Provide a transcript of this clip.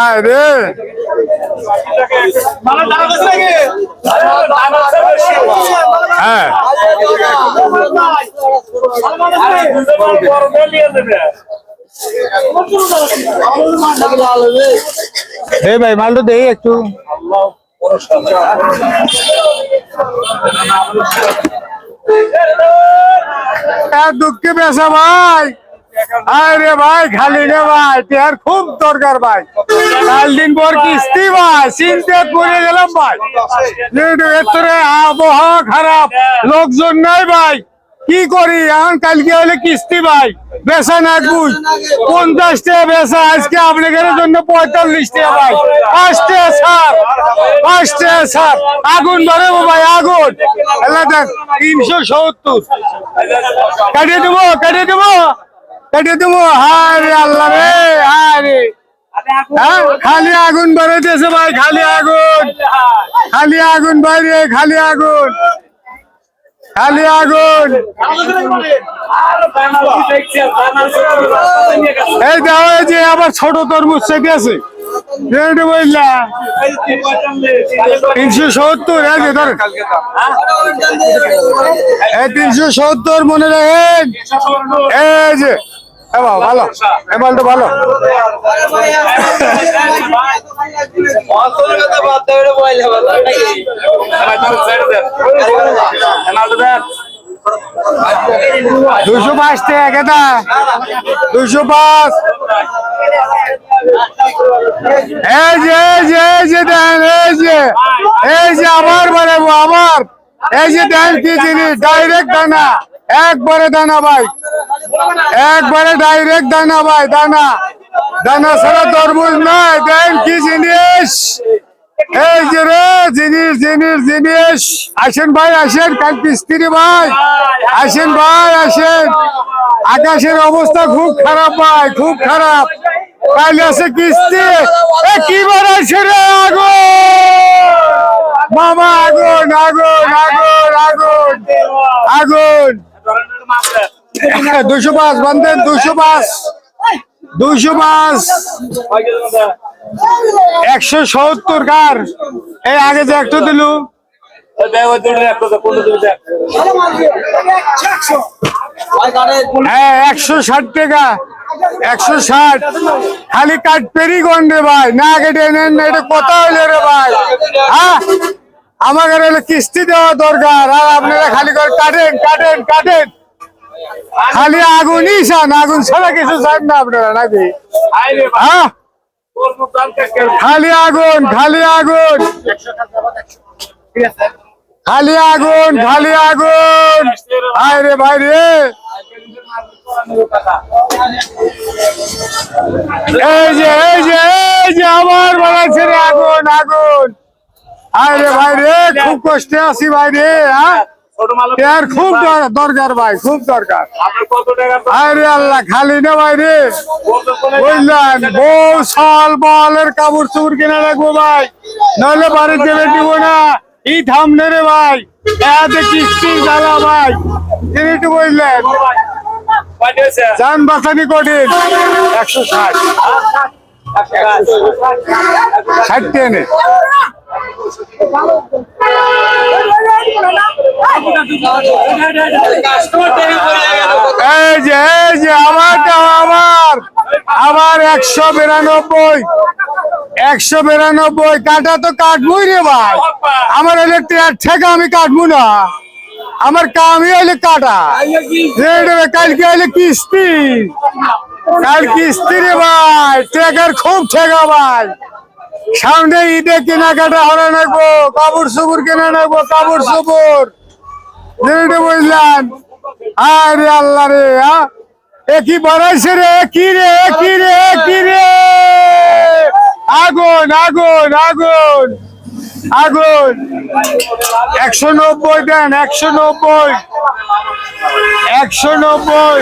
আরে ভাই হ্যাঁ মালটা দেই একটু দুঃখে বেসা ভাই। আরে ভাই, খালি রে ভাই টিয়ার খুব দরকার ভাই। কাল দিন পর কিস্তি ভাই, চিন্তা করে গেলাম ভাই। এতরে আবহাওয়া খারাপ, লোকজন নাই ভাই। কি করি, এখন কালকে হলে কিস্তি ভাই। বেসা না বুঝ পঞ্চাশ টাকা বেসা আজকে আপনাদের জন্য পঁয়তাল্লিশ টাকা ভাই। টাকা স্যার পাঁচ স্যার আগুন ধরে ভাই, আগুন। এলা দেখ, তিনশো সত্তর। কাটিয়ে দেবো কাটিয়ে দেবো কাটিয়ে দেবো। হায় আল্লাহ রে, হায় রে। হ্যাঁ খালি আগুন বেরোতেছে ভাই, খালি আগুন। খালি আগুন বাইরে খালি আগুন। খালি আগুন। এই দেওয়া যে আবার ছোট তরমুজ চেপে আছে। রেডি বললা তিনশো সত্তর তিনশো সত্তর মনে রাখেন। এই ভালো। এই মালটা ভালো। দুশো পাঁচ টাকা দুশো পাঁচ। এই যে এই যে এই যে দেন, এই যে। এই যে আমার আমার। এই যে দেন, কি জিনিস ডাইরেক্ট দানা। একবারে দানা ভাই। একবারে ডাইরেক্ট দানা ভাই, দানা। দানা তরমুজ নয় দেন, কি জিনিস এই যে রে, জিনিস জিনিস জিনিস। আসেন ভাই, আসেন, কাল কিস্তিরি ভাই। আসেন ভাই, আসেন। আকাশের অবস্থা খুব খারাপ ভাই, খুব খারাপ। কাল আছে এ কি বাড়াইছে রে আগুন? মামা, আগুন আগুন আগুন আগুন আগুন। দুশো পাঁচ বান্ধেন দুশো পাঁচ দুশো পাঁচ। একশো সত্তর কার? এই আগে যে একটা দিলু। হ্যাঁ একশো ষাট টাকা। একশো ষাট। খালি কাঠ পেরি গন্ডে ভাই। না কেটে নেন, না এটা কথা হইলে রে ভাই। হ্যাঁ? আমাকে হলে কিস্তি দেওয়া দরকার। আর আপনারা খালি করে কাটেন কাটেন কাটেন। খালি আগুনই চান আগুন ছাড়া কিছু চান না আপনারা, নাকি? হ্যাঁ? খালি আগুন খালি আগুন। খালি আগুন খালি আগুন। আয় রে ভাই রে। এই যে এই যে এই যে আমার বানাচ্ছে রে আগুন আগুন। আয় রে ভাই রে, খুব কষ্টে আছি ভাই রে হ্যাঁ? এর খুব দর- দরকার ভাই, খুব দরকার। আরে আল্লাহ, খালি না ভাই রে। বুঝলেন বউ সাল, বলের কাপড় চুপড় কিনে রাখব ভাই। নাহলে বাড়িতে বেটিব না। ই থামনে রে ভাই। এত কিস্তি জ্বালা ভাই। একটু বুঝলেন যান বাঁচানি কঠিন। একশো ষাট। ষাট টেনে এই যে এই যে আমারটা আমার। আমার একশো বিরানব্বই। একশো বিরানব্বই। কাটা তো কাটবই রে ভাই। আমার হলে ট্রেয়ার থেকে আমি কাটবো না। আমার কামই হইলে কাটা। কালকে হইলে কিস্তি। কাল কিস্তি রে ভাই ট্রেকার খুব ঠেকা ভাই। সামনে ঈদে কেনাকাটা হলে নেব কাপড় সুপুর কিনে নেব কাপড় সুপুর বুঝলেন? আরে আল্লাহ রে এ কি বাড়াইছে রে? কি রে? কি রে? কি রে? আগুন আগুন আগুন। আগুন। একশো নব্বই দেন একশো নব্বই। একশো নব্বই।